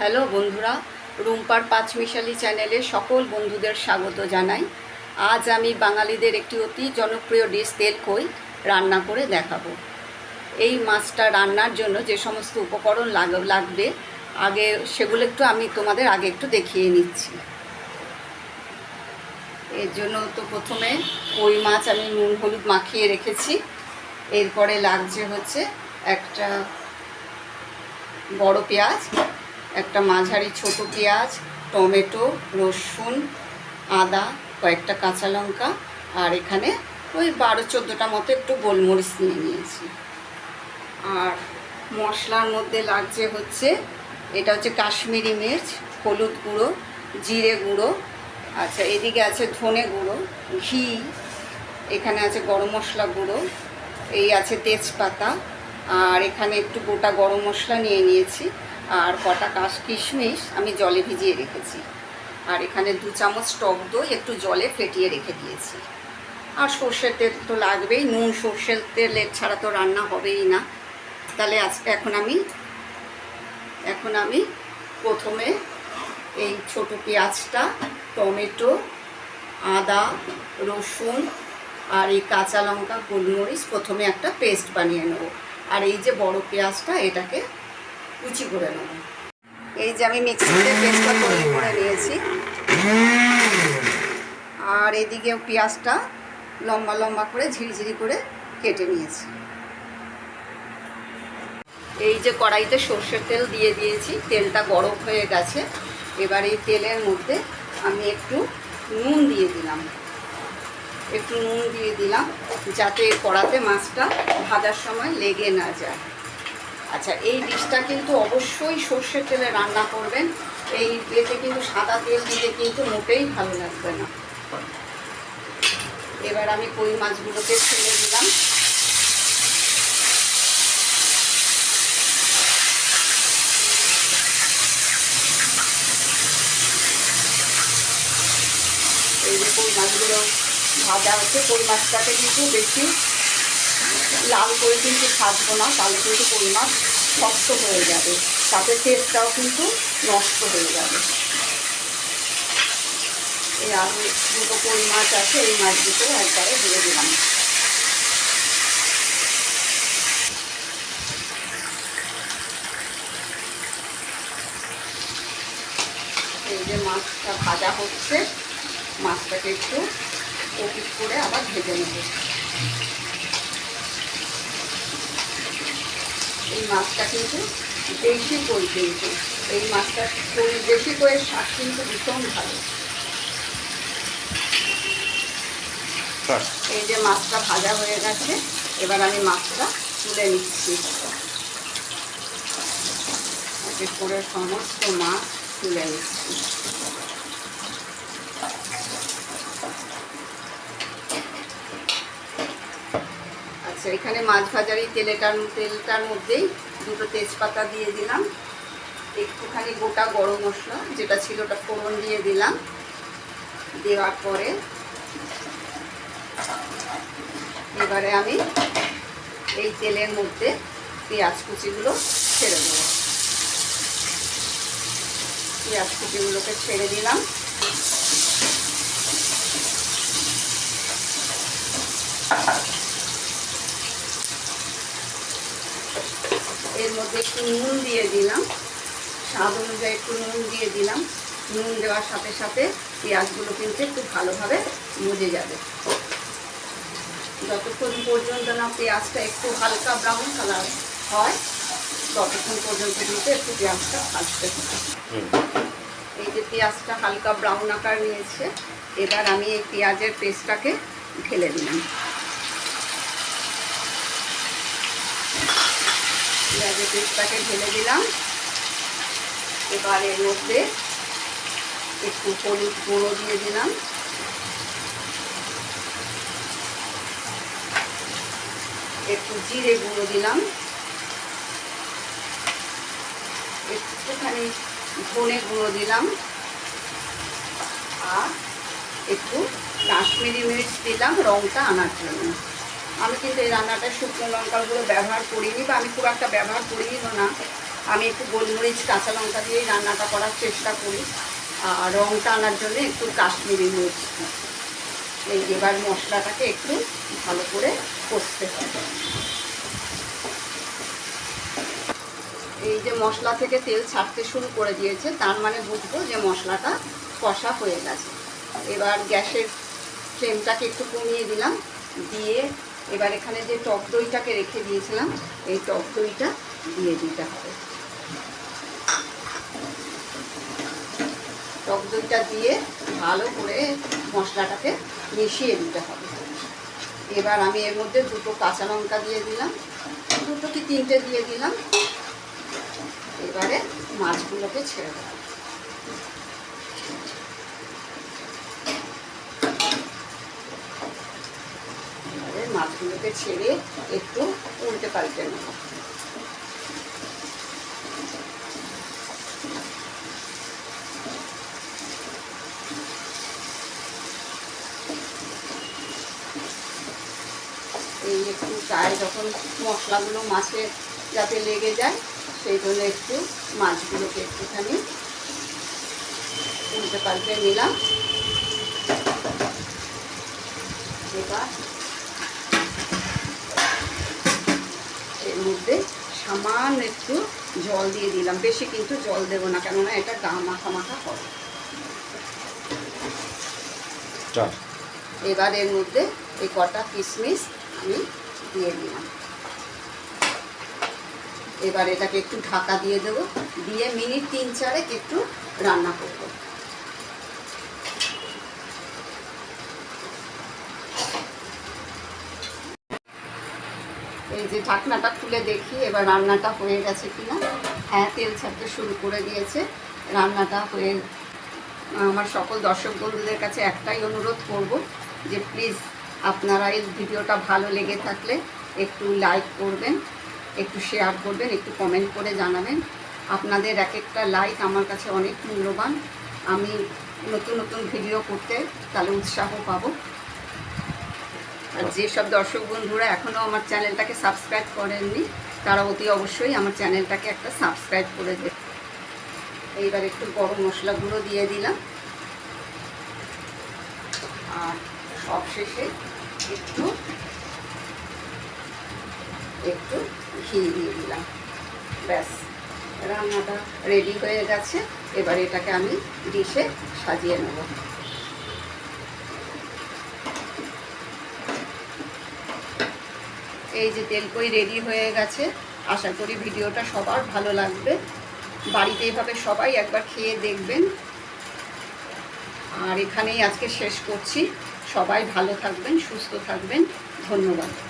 Hello বন্ধুরা, রুম্পার পাঁচমিশালি চ্যানেলে সকল বন্ধুদের স্বাগত জানাই। আজ আমি বাঙালিদের একটি অতি জনপ্রিয় ডিশ তেল কই রান্না করে দেখাবো। এই মাছটা রান্নার জন্য যে সমস্ত উপকরণ লাগ- লাগবে, আগে সেগুলো একটু আমি তোমাদের আগে একটু দেখিয়ে নিচ্ছি। এর জন্য তো প্রথমে কই মাছ আমি নুন, হলুদ মাখিয়ে রেখেছি। এরপরে লাগছে হচ্ছে একটা বড় পেঁয়াজ একটা মাঝারি ছোট পেঁয়াজ, টমেটো, রসুন, আদা, কয়েকটা কাঁচা লঙ্কা আর এখানে ওই বারো চোদ্দোটা মতো একটু গোলমরিচ নিয়ে নিয়েছি। আর মশলার মধ্যে লাগছে হচ্ছে, এটা হচ্ছে কাশ্মীরি মির্চ, হলুদ গুঁড়ো, জিরে গুঁড়ো আচ্ছা এদিকে আছে ধনে গুঁড়ো, ঘি, এখানে আছে গরম মশলা গুঁড়ো, এই আছে তেজপাতা, আর এখানে একটু গোটা গরম মশলা নিয়ে নিয়েছি। আর কটা কাশ কিশমিশ আমি জলে ভিজিয়ে রেখেছি। আর এখানে দু চামচ টক দই একটু জলে ফেটিয়ে রেখে দিয়েছি। আর সর্ষের তেল তো লাগবেই, নুন, সর্ষের তেলের ছাড়া তো রান্না হবেই না। তাহলে আজকে এখন আমি এখন আমি প্রথমে এই ছোট পেঁয়াজটা, টমেটো, আদা, রসুন আর এই কাঁচা লঙ্কা, গোলমরিচ প্রথমে একটা পেস্ট বানিয়ে নেব। আর এই যে বড় পেঁয়াজটা এটাকে কুচি করে নেব। এই যে আমি মিক্সিতে পেস্টটা তৈরি করে নিয়েছি। আর এদিকে পেঁয়াজটা লম্বা লম্বা করে ঝিরিঝিরি করে কেটে নিয়েছি। এই যে কড়াইতে সর্ষের তেল দিয়ে দিয়েছি, তেলটা গরম হয়ে গেছে। এবার এই তেলের মধ্যে আমি একটু নুন দিয়ে দিলাম। একটু নুন দিয়ে দিলাম যাতে কড়াতে মাছটা ভাজার সময় লেগে না যায়। আচ্ছা এই ডিশটা কিন্তু অবশ্যই সর্ষের তেলে রান্না করবেন। এই এতে কিন্তু সাদা তেল দিলে কিন্তু মোটেই ভালো লাগবে না। এবার আমি কই মাছগুলোকে ছেড়ে দিলাম। এই যে কই মাছগুলো ভাজা হচ্ছে কই মাছটাকে কিন্তু বেশি লাল করে কিন্তু ভাজবো না তাহলে কিন্তু কই মাছ শক্ত হয়ে যাবে। তাতে টেস্টটাও কিন্তু নষ্ট হয়ে যাবে। এই আলু দুটো কই মাছ আছে, এই মাছ দুটো একবারে দিয়ে দিলাম। এই যে মাছটা ভাজা হচ্ছে, মাছটাকে একটু ওপিট করে আবার ভেজে নেব। এই মাছটা কিন্তু বেশি কই কিন্তু এই মাছটা বেশি করে শাক কিন্তু ভীষণ ভালো। এই যে মাছটা ভাজা হয়ে গেছে এবার আমি মাছটা তুলে নিচ্ছি। করে সমস্ত মাছ তুলে নিচ্ছি। এখানে মাছ ভাজার তেলেটার তেলটার মধ্যেই দুটো তেজপাতা দিয়ে দিলাম। একটুখানি গোটা গরম মশলা যেটা ছিল ওটা ফোড়ন দিয়ে দিলাম। দেওয়ার পরে এবারে আমি এই তেলের মধ্যে পেঁয়াজ কুচিগুলো ছেড়ে দেবো। পেঁয়াজ কুচিগুলোকে ছেড়ে দিলাম। এর মধ্যে একটু নুন দিয়ে দিলাম। স্বাদ অনুযায়ী একটু নুন দিয়ে দিলাম। নুন দেওয়ার সাথে সাথে পেঁয়াজগুলো কিন্তু একটু ভালোভাবে মজে যাবে। যতক্ষণ পর্যন্ত না পেঁয়াজটা একটু হালকা ব্রাউন কালার হয় ততক্ষণ পর্যন্ত কিন্তু একটু পেঁয়াজটা ভাজতে হবে। এই যে পেঁয়াজটা হালকা ব্রাউন আকার নিয়েছে এবার আমি এই পেঁয়াজের পেস্টটাকে ঢেলে দিলাম। পেঁয়াজের পেস্টটাকে ঢেলে দিলাম। এবার এর মধ্যে একটু হলুদ গুঁড়ো দিয়ে দিলাম। একটু জিরে গুঁড়ো দিলাম। একটুখানি ধনে গুঁড়ো দিলাম। আর একটু কাশ্মীরি মির্চ দিলাম রঙটা আনার জন্য। আমি কিন্তু এই রান্নাটা শুকনো লঙ্কাগুলো ব্যবহার করিনি বা আমি খুব একটা ব্যবহার করিও না। আমি একটু গোলমরিচ, কাঁচা লঙ্কা দিয়েই রান্নাটা করার চেষ্টা করি। আর রঙটা আনার জন্য একটু কাশ্মীরি মির্চ। এই এবার মশলাটাকে একটু ভালো করে কষতে হবে। এই যে মশলা থেকে তেল ছাড়তে শুরু করে দিয়েছে, তার মানে বুঝব যে মশলাটা কষা হয়ে গেছে। এবার গ্যাসের ফ্লেমটাকে একটু কমিয়ে দিলাম। দিয়ে এবার এখানে যে টক দইটাকে রেখে দিয়েছিলাম, এই টক দইটা দিয়ে দিতে হবে। টক দইটা দিয়ে ভালো করে মশলাটাকে মিশিয়ে দিতে হবে। এবার আমি এর মধ্যে দুটো কাঁচা লঙ্কা দিয়ে দিলাম, দুটো কি তিনটে দিয়ে দিলাম। এবারে মাছগুলোকে ছেড়ে দেবো। মাছগুলোকে ছেড়ে একটু উল্টে পাল্টে নেব। এই একটু চায় যখন মশলাগুলো মাছে যাতে লেগে যায়, সেই জন্য একটু মাছগুলোকে একটুখানি উল্টে পাল্টে নিলাম। এবার এর মধ্যে সামান্য একটু জল দিয়ে দিলাম। বেশি কিন্তু জল দেবো না কেননা এটা গা মাখা মাখা হবে এবার এর মধ্যে এই কটা কিশমিশ আমি দিয়ে দিলাম। এবার এটাকে একটু ঢাকা দিয়ে দেবো। দিয়ে মিনিট তিন চারেক একটু রান্না করব। এই যে ঢাকনাটা খুলে দেখি, এবার রান্নাটা হয়ে গেছে কিনা। হ্যাঁ তেল ছাড়তে শুরু করে দিয়েছে। রান্নাটা হয়ে, আমার সকল দর্শক বন্ধুদের কাছে একটাই অনুরোধ করব যে প্লিজ আপনারা এই ভিডিওটা ভালো লেগে থাকলে একটু লাইক করবেন, একটু শেয়ার করবেন, একটু কমেন্ট করে জানাবেন। আপনাদের এক একটা লাইক আমার কাছে অনেক মূল্যবান। আমি নতুন নতুন ভিডিও করতে তাহলে উৎসাহ পাবো। যেসব দর্শক বন্ধুরা এখনও আমার চ্যানেলটাকে সাবস্ক্রাইব করেননি, তারা অতি অবশ্যই আমার চ্যানেলটাকে একটা সাবস্ক্রাইব করে দেবে। এইবার একটু গরম মশলা গুঁড়ো দিয়ে দিলাম। আর সবশেষে একটু একটু ঘি দিয়ে দিলাম। ব্যাস, রান্নাটা রেডি হয়ে গেছে। এবার এটাকে আমি ডিশে সাজিয়ে নেব। এই যে তেলকই রেডি হয়ে গেছে, আশা করি ভিডিওটা সবার ভালো লাগবে। বাড়িতে এইভাবে সবাই একবার খেয়ে দেখবেন। আর এখানেই আজকে শেষ করছি। সবাই ভালো থাকবেন, সুস্থ থাকবেন। ধন্যবাদ।